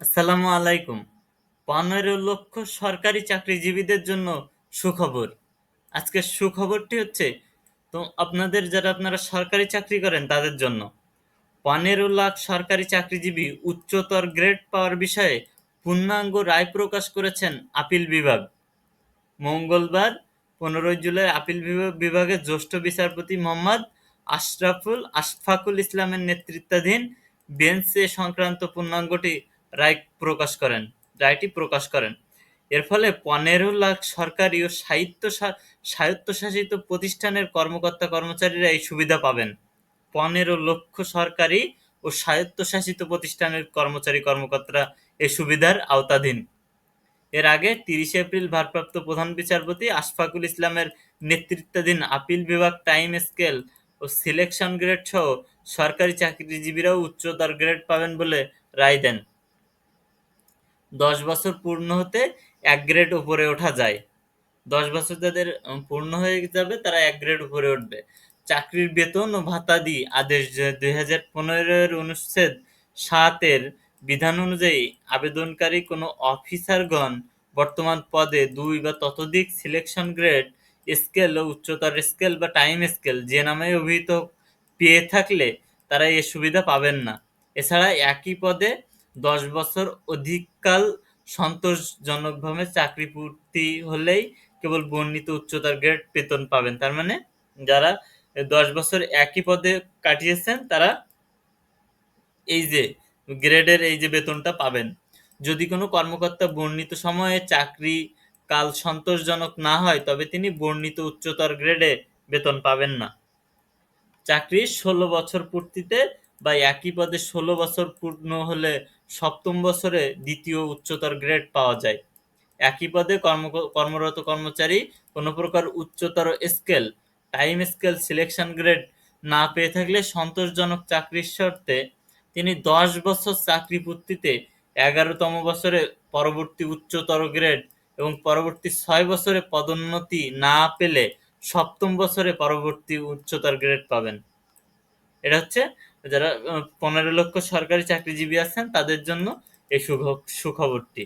আসসালামু আলাইকুম। পনেরো লক্ষ সরকারি চাকরিজীবীদের জন্য সুখবর। আজকের সুখবরটি হচ্ছে, তো আপনাদের যারা আপনারা সরকারি চাকরি করেন তাদের জন্য। পনেরো লাখ সরকারি চাকরিজীবী উচ্চতর গ্রেড পাওয়ার বিষয়ে পূর্ণাঙ্গ রায় প্রকাশ করেছেন আপিল বিভাগ। মঙ্গলবার, পনেরোই জুলাই আপিল বিভাগ বিভাগের জ্যেষ্ঠ বিচারপতি মোহাম্মদ আশরাফুল আশফাকুল ইসলামের নেতৃত্বাধীন বেঞ্চ সংক্রান্ত পূর্ণাঙ্গটি রায় প্রকাশ করেন, রায়টি প্রকাশ করেন। এর ফলে পনেরো লাখ সরকারি ও সাহিত্য স্বায়ত্তশাসিত প্রতিষ্ঠানের কর্মকর্তা কর্মচারীরা এই সুবিধা পাবেন। পনেরো লক্ষ সরকারি ও স্বায়ত্তশাসিত প্রতিষ্ঠানের কর্মচারী কর্মকর্তারা এই সুবিধার আওতাধীন। এর আগে তিরিশে এপ্রিল ভারপ্রাপ্ত প্রধান বিচারপতি আশফাকুল ইসলামের নেতৃত্বাধীন আপিল বিভাগ টাইম স্কেল ও সিলেকশন গ্রেড সহ সরকারি চাকরিজীবীরাও উচ্চতর গ্রেড পাবেন বলে রায় দেন। দশ বছর পূর্ণ হতে এক গ্রেড উপরে ওঠা যায়। দশ বছর যাদের পূর্ণ হয়ে যাবে, তারা এক গ্রেড উপরে উঠবে। চাকরির বেতন ও ভাতা ভাতাদি আদেশ দুই হাজার পনেরোর অনুচ্ছেদ সাতের বিধান অনুযায়ী আবেদনকারী কোনো অফিসারগণ বর্তমান পদে দুই বা ততোধিক সিলেকশন গ্রেড স্কেল ও উচ্চতর স্কেল বা টাইম স্কেল যে নামে অভিহিত পেয়ে থাকলে তারা এ সুবিধা পাবেন না। এছাড়া একই পদে দশ বছর অধিককাল সন্তোষজনকভাবে চাকরি পূর্তি হলেই কেবল বর্ণিত উচ্চতর গ্রেড বেতন পাবেন। তার মানে যারা দশ বছর একই পদে কাটিয়েছেন, তারা এই যে গ্রেডের এই যে বেতনটা পাবেন। যদি কোনো কর্মকর্তা বর্ণিত সময়ে চাকরি কাল সন্তোষজনক না হয়, তবে তিনি বর্ণিত উচ্চতর গ্রেডে বেতন পাবেন না। চাকরির ষোলো বছর পূর্তিতে বা একই পদে ষোলো বছর পূর্ণ হলে সপ্তম বছরে দ্বিতীয় উচ্চতর গ্রেড পাওয়া যায়। একই পদে কর্ম, কর্মরত কর্মচারী কোনো প্রকার উচ্চতর scale time scale selection grade না পেয়ে থাকলে সন্তোষজনক চাকরির শর্তে তিনি দশ বছর চাকরি পূর্তিতে এগারোতম বছরে পরবর্তী উচ্চতর গ্রেড এবং পরবর্তী ছয় বছরে পদোন্নতি না পেলে সপ্তম বছরে পরবর্তী উচ্চতর গ্রেড পাবেন। এটা হচ্ছে যারা পনেরো লক্ষ সরকারি চাকরিজীবী আছেন তাদের জন্য এই সুখবরটি।